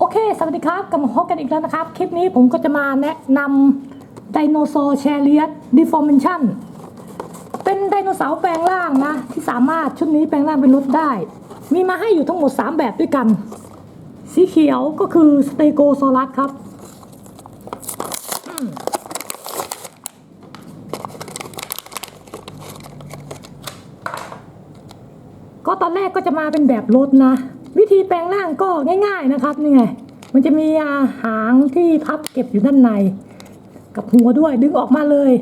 โอเค สวัสดีครับ กลับมาพบกันอีกแล้วนะครับ คลิปนี้ผมก็จะมาแนะนำไดโนเสาร์แชเลียสดิฟอร์เมชันเป็นไดโนเสาร์แปลงร่างนะ ที่สามารถชุดนี้แปลงร่างเป็นรถได้ มีมาให้อยู่ทั้งหมด 3 แบบด้วยกัน สีเขียวก็คือสเตโกโซลัสครับ ก็ตอนแรกก็จะมาเป็นแบบรถนะ วิธีแปลงร่างก็ง่าย ๆนะครับนี่ไงมันจะมีหางที่พับเก็บอยู่ด้านใน กับหัวด้วยดึงออกมาเลย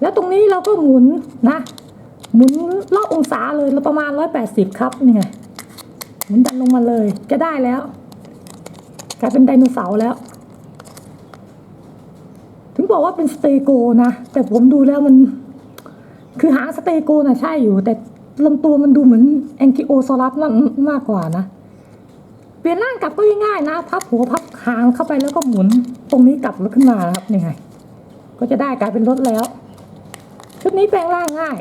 แล้วตรงนี้เราก็หมุนนะหมุนรอบองศาเลยเราประมาณ 180 ครับนี่ไงหมุนดันลงมาเลยจะได้แล้วกลายเป็นไดโนเสาร์แล้ว ถึงบอกว่าเป็นสเตโกนะแต่ผมดูแล้วมัน คือหางสเตโกนะใช่อยู่ แต่ลำตัวมันดูเหมือนแองกิโอซอรัสมากมากกว่านะ ปลี่ยนร่างกลับก็ง่ายๆนะพับหัวพับหางเข้าไปแล้วก็หมุนตรงนี้กลับแล้วขึ้นมาครับนี่ไง ก็จะได้กลายเป็นรถแล้ว ชุดนี้แปลงร่างง่าย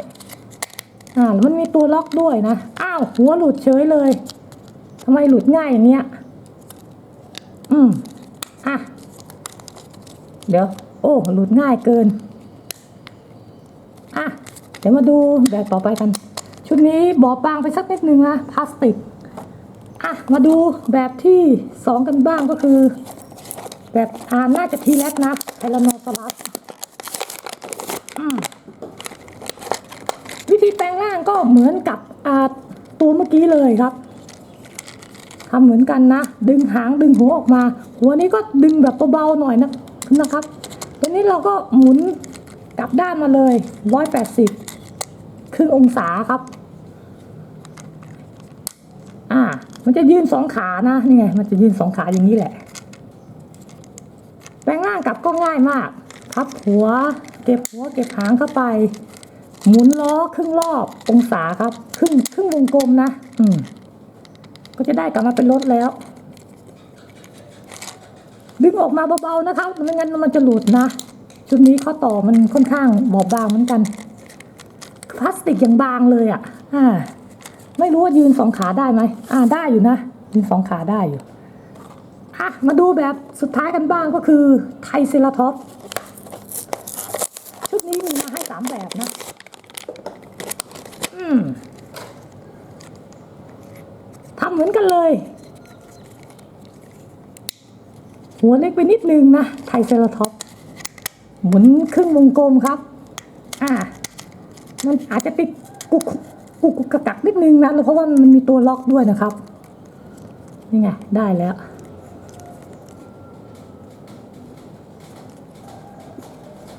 อ่าแล้วมันมีตัวล็อกด้วยนะอ้าวหัวหลุดเฉยเลยทำไมหลุดง่ายอย่างเงี้ยอืมอะเดี๋ยว โอ้หลุดง่ายเกินอะเดี๋ยวมาดูแบบต่อไปกัน ชุดนี้บอบบางไปสักนิดนึงนะพลาสติก อะมาดูแบบที่สองกันบ้างก็คือ แบบอ่าน่าจะทีแรกนะไทรานอซอรัสวิธีแปลงร่างก็เหมือนกับอ่าตัวเมื่อกี้เลยครับทำเหมือนกันนะ ดึงหางดึงหัวออกมา หัวนี้ก็ดึงแบบเบาๆหน่อยนะนะครับ ตัวนี้เราก็หมุนกลับด้านมาเลยร้อยแปดสิบครึ่งองศาครับ อ่า มันจะยืนสองขานะนี่ไงมันจะยืนสองขาอย่างนี้แหละแปลงร่างกลับก็ง่ายมากพับหัว เก็บหัวเก็บหางเข้าไป หมุนล้อครึ่งรอบองศาครับ ครึ่งครึ่งวงกลมนะอืม ก็จะได้กลับมาเป็นรถแล้ว ดึงออกมาเบาๆนะครับไม่งั้นมันจะหลุดนะชุดนี้ข้อต่อมันค่อนข้างบอบบางเหมือนกัน พลาสติกอย่างบางเลยอะ่ะอ่า ไม่รู้ว่ายืนสองขาได้ไหมอ่าได้อยู่นะ ยืนสองขาได้อยู่อะมาดูแบบสุดท้ายกันบ้างก็คือไทเซราท็อปชุดนี้มีมาให้สามแบบนะ อืมทำเหมือนกันเลย หัวเล็กไปนิดนึงนะ ไทเซราท็อปหมุนครึ่งวงกลมครับ อ่ามันอาจจะติดกุก กุกกุกกะกักนิดนึงนะเพราะว่ามันมีตัวล็อกด้วยนะครับ นี่ไงได้แล้ว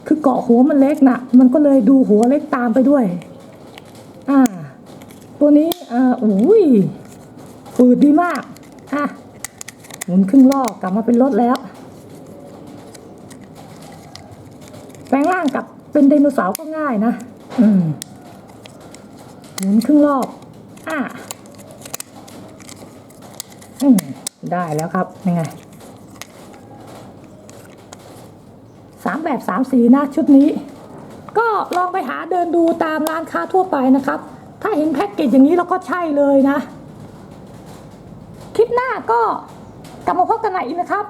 คือเกาะหัวมันเล็กนะมันก็เลยดูหัวเล็กตามไปด้วย อ่า ตัวนี้อ่าอุ้ยฝืดดีมาก อะ หมุนครึ่งรอกลับมาเป็นรถแล้วแปลงร่างกลับเป็นไดโนเสาร์ก็ง่ายนะ อืม หมุนครึ่งรอบอะอได้แล้วครับยังไงสามแบบสามสีนะชุดนี้ ก็ลองไปหาเดินดูตามร้านค้าทั่วไปนะครับ ถ้าเห็นแพ็กเกจอย่างนี้เราก็ใช่เลยนะ คลิปหน้าก็กลับมาพบกันใหม่อีกนะครับ